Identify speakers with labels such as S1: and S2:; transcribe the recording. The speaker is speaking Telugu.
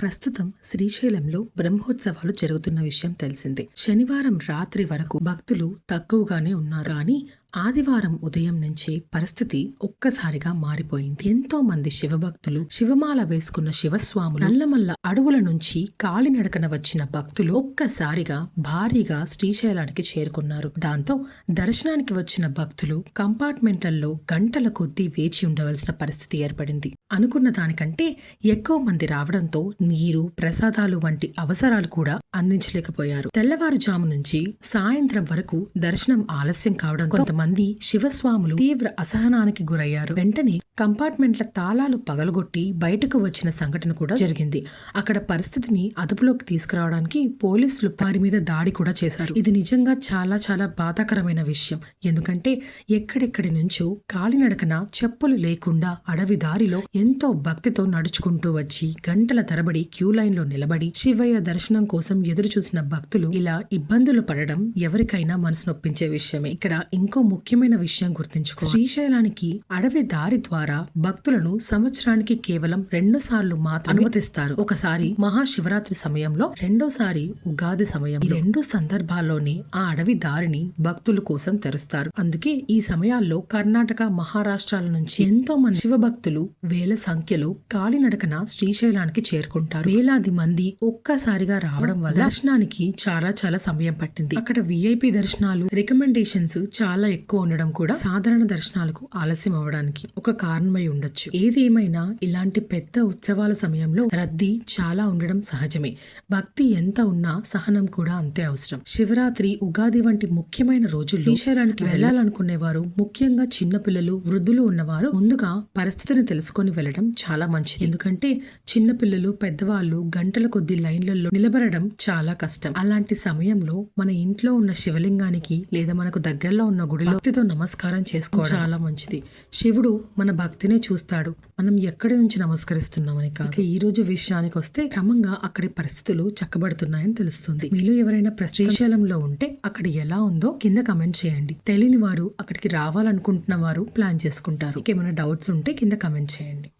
S1: ప్రస్తుతం శ్రీశైలంలో బ్రహ్మోత్సవాలు జరుగుతున్న విషయం తెలిసిందే. శనివారం రాత్రి వరకు భక్తులు తక్కువగానే ఉన్నారు. కానీ ఆదివారం ఉదయం నుంచి పరిస్థితి ఒక్కసారిగా మారిపోయింది. ఎంతో మంది శివభక్తులు శివమాల వేసుకున్న శివస్వాములు నల్లమల్ల అడవుల నుంచి కాలినడకన వచ్చిన భక్తులు ఒక్కసారిగా భారీగా శ్రీశైలానికి చేరుకున్నారు. దాంతో దర్శనానికి వచ్చిన భక్తులు కంపార్ట్మెంట్లలో గంటల కొద్దీ వేచి ఉండవలసిన పరిస్థితి ఏర్పడింది. అనుకున్న దానికంటే ఎక్కువ మంది రావడంతో నీరు ప్రసాదాలు వంటి అవసరాలు కూడా అందించలేకపోయారు. తెల్లవారుజాము నుంచి సాయంత్రం వరకు దర్శనం ఆలస్యం కావడం కొంతమంది మంది శివస్వాములు తీవ్ర అసహనానికి గురయ్యారు. వెంటనే కంపార్ట్మెంట్ల తాళాలు పగలగొట్టి బయటకు వచ్చిన సంఘటన కూడా జరిగింది. అక్కడ పరిస్థితిని అదుపులోకి తీసుకురావడానికి పోలీసులు వారి మీద దాడి కూడా చేశారు. ఇది నిజంగా చాలా చాలా బాధాకరమైన విషయం. ఎందుకంటే ఎక్కడెక్కడి నుంచో కాలినడకన చెప్పులు లేకుండా అడవి దారిలో ఎంతో భక్తితో నడుచుకుంటూ వచ్చి గంటల తరబడి క్యూ లైన్లో నిలబడి శివయ్య దర్శనం కోసం ఎదురు చూసిన భక్తులు ఇలా ఇబ్బందులు పడడం ఎవరికైనా మనసు నొప్పించే విషయమే. ఇక్కడ ఇంకో ముఖ్యమైన విషయం గుర్తించుకో. శ్రీశైలానికి అడవి దారి ద్వారా భక్తులను సంవత్సరానికి కేవలం రెండు సార్లు మాత్రం అనుమతిస్తారు. ఒకసారి మహాశివరాత్రి సమయంలో రెండోసారి ఉగాది సమయం రెండు సందర్భాల్లోనే ఆ అడవి దారిని భక్తుల కోసం తెరుస్తారు. అందుకే ఈ సమయాల్లో కర్ణాటక మహారాష్ట్రాల నుంచి ఎంతో మంది శివభక్తులు వేల సంఖ్యలో కాలినడకన శ్రీశైలానికి చేరుకుంటారు. వేలాది మంది ఒక్కసారిగా రావడం వల్ల దర్శనానికి చాలా చాలా సమయం పట్టింది. అక్కడ విఐపి దర్శనాలు రికమెండేషన్స్ చాలా ఎక్కువ ఉండడం కూడా సాధారణ దర్శనాలకు ఆలస్యం అవ్వడానికి ఒక కారణమై ఉండొచ్చు. ఏది ఏమైనా ఇలాంటి పెద్ద ఉత్సవాల సమయంలో రద్దీ చాలా ఉండడం సహజమే. భక్తి ఎంత ఉన్నా సహనం కూడా అంతే అవసరం. శివరాత్రి ఉగాది వంటి ముఖ్యమైన రోజుల్లో శ్రీశైలానికి వెళ్ళాలనుకునేవారు ముఖ్యంగా చిన్నపిల్లలు వృద్ధులు ఉన్నవారు ముందుగా పరిస్థితిని తెలుసుకొని వెళ్ళడం చాలా మంచిది. ఎందుకంటే చిన్నపిల్లలు పెద్దవాళ్ళు గంటల కొద్ది లైన్లలో నిలబడడం చాలా కష్టం. అలాంటి సమయంలో మన ఇంట్లో ఉన్న శివలింగానికి లేదా మనకు దగ్గరలో ఉన్న గుడిలో భక్తితో నమస్కారం చేసుకోవడం చాలా మంచిది. శివుడు మన భక్తినే చూస్తాడు. మనం ఎక్కడి నుంచి నమస్కరిస్తున్నామని కాదు. ఈ రోజు విషయానికి వస్తే క్రమంగా అక్కడి పరిస్థితులు చక్కబడుతున్నాయని తెలుస్తుంది. మీలో ఎవరైనా శ్రీశైలంలో ఉంటే అక్కడ ఎలా ఉందో కింద కమెంట్ చేయండి. తెలియని వారు అక్కడికి రావాలనుకుంటున్న వారు ప్లాన్ చేసుకుంటారు. ఏమైనా డౌట్స్ ఉంటే కింద కమెంట్ చేయండి.